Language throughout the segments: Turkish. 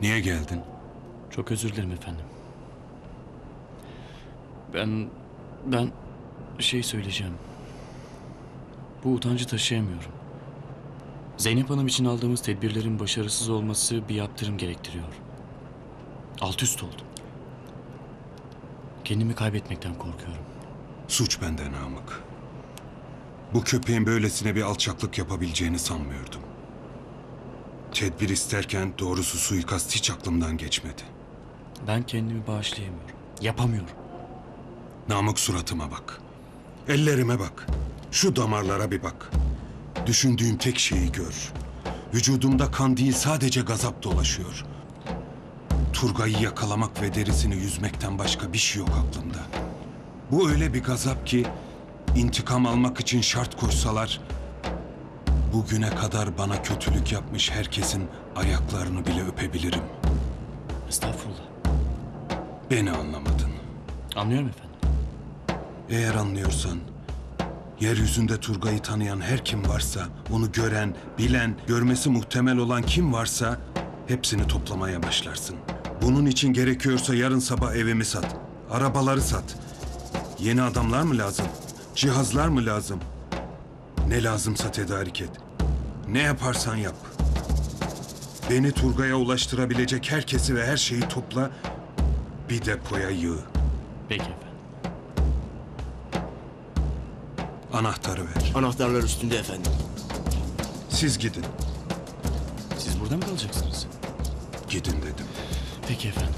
Niye geldin? Çok özür dilerim efendim. Ben... Ben... Şey söyleyeceğim. Bu utancı taşıyamıyorum. Zeynep Hanım için aldığımız tedbirlerin başarısız olması bir yaptırım gerektiriyor. Alt üst oldum. Kendimi kaybetmekten korkuyorum. Suç benden Namık. Bu köpeğin böylesine bir alçaklık yapabileceğini sanmıyordum. Tedbir isterken doğrusu suikast hiç aklımdan geçmedi. Ben kendimi bağışlayamıyorum. Yapamıyorum. Namık suratıma bak. Ellerime bak. Şu damarlara bir bak. Düşündüğüm tek şeyi gör. Vücudumda kan değil sadece gazap dolaşıyor. Turgay'ı yakalamak ve derisini yüzmekten başka bir şey yok aklımda. Bu öyle bir gazap ki intikam almak için şart koşsalar bugüne kadar bana kötülük yapmış herkesin ayaklarını bile öpebilirim. Estağfurullah. Beni anlamadın. Anlıyorum efendim. Eğer anlıyorsan, yeryüzünde Turgay'ı tanıyan her kim varsa, onu gören, bilen, görmesi muhtemel olan kim varsa hepsini toplamaya başlarsın. Bunun için gerekiyorsa yarın sabah evimi sat, arabaları sat. Yeni adamlar mı lazım? Cihazlar mı lazım? Ne lazımsa tedarik et. Ne yaparsan yap. Beni Turgay'a ulaştırabilecek herkesi ve her şeyi topla, bir depoya yığ. Peki efendim. Anahtarı ver. Anahtarlar üstünde efendim. Siz gidin. Siz burada mı kalacaksınız? Gidin dedim. Peki efendim.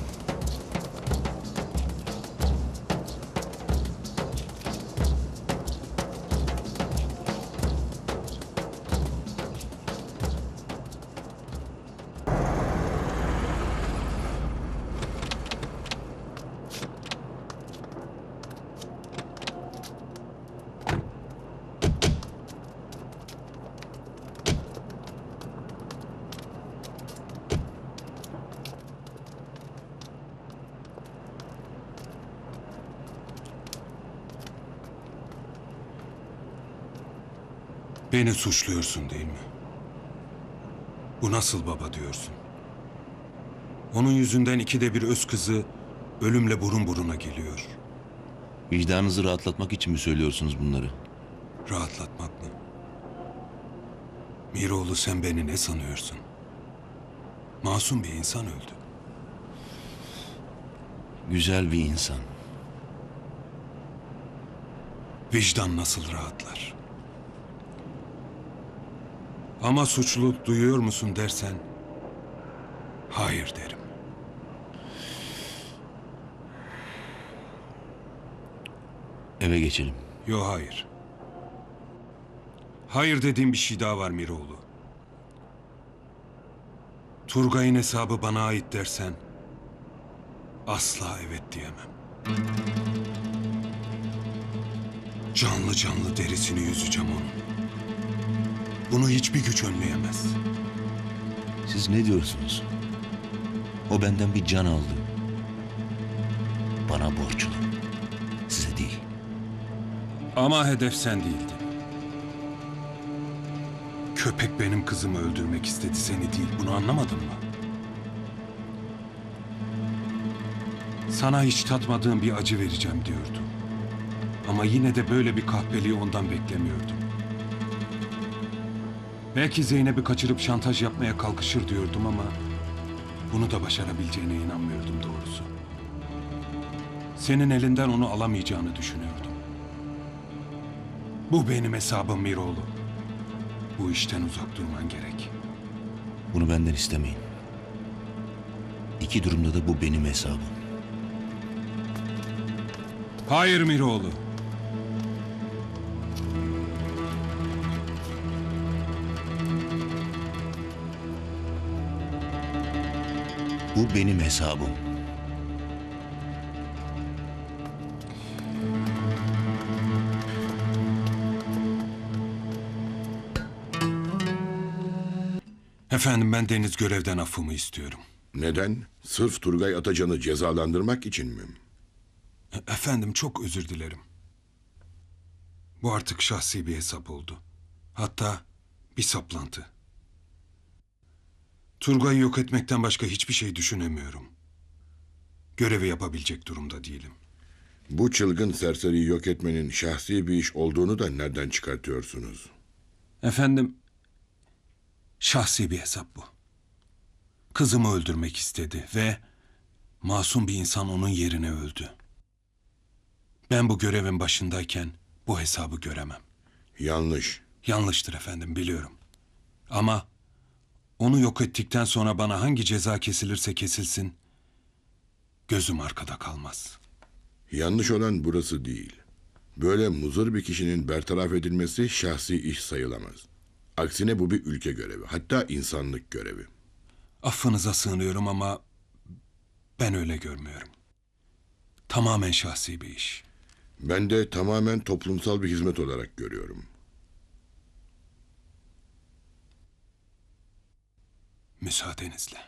Beni suçluyorsun değil mi? Bu nasıl baba diyorsun? Onun yüzünden ikide bir öz kızı ölümle burun buruna geliyor. Vicdanınızı rahatlatmak için mi söylüyorsunuz bunları? Rahatlatmak mı? Miroğlu sen beni ne sanıyorsun? Masum bir insan öldü. Güzel bir insan. Vicdan nasıl rahatlar? Ama suçluluk duyuyor musun dersen, hayır derim. Eve geçelim. Yo hayır. Hayır dediğim bir şey daha var Miroğlu. Turgay'ın hesabı bana ait dersen asla evet diyemem. Canlı canlı derisini yüzeceğim onun. Bunu hiçbir güç önleyemez. Siz ne diyorsunuz? O benden bir can aldı. Bana borçlu. Size değil. Ama hedef sen değildin. Köpek benim kızımı öldürmek istedi seni değil. Bunu anlamadın mı? Sana hiç tatmadığım bir acı vereceğim diyordu. Ama yine de böyle bir kahpeliği ondan beklemiyordum. Belki Zeynep'i kaçırıp şantaj yapmaya kalkışır diyordum ama... ...bunu da başarabileceğine inanmıyordum doğrusu. Senin elinden onu alamayacağını düşünüyordum. Bu benim hesabım Miroğlu. Bu işten uzak durman gerek. Bunu benden istemeyin. İki durumda da bu benim hesabım. Hayır Miroğlu. Bu benim hesabım. Efendim ben Deniz görevden affımı istiyorum. Neden? Sırf Turgay Atacan'ı cezalandırmak için mi? E- Efendim çok özür dilerim. Bu artık şahsi bir hesap oldu. Hatta bir saplantı. Turgay'ı yok etmekten başka hiçbir şey düşünemiyorum. Görevi yapabilecek durumda değilim. Bu çılgın serseriyi yok etmenin şahsi bir iş olduğunu da nereden çıkartıyorsunuz? Efendim, şahsi bir hesap bu. Kızımı öldürmek istedi ve masum bir insan onun yerine öldü. Ben bu görevin başındayken bu hesabı göremem. Yanlış. Yanlıştır efendim biliyorum. Ama onu yok ettikten sonra bana hangi ceza kesilirse kesilsin gözüm arkada kalmaz. Yanlış olan burası değil. Böyle muzır bir kişinin bertaraf edilmesi şahsi iş sayılamaz. Aksine bu bir ülke görevi, hatta insanlık görevi. Affınıza sığınıyorum ama ben öyle görmüyorum. Tamamen şahsi bir iş. Ben de tamamen toplumsal bir hizmet olarak görüyorum. Müsaadenizle.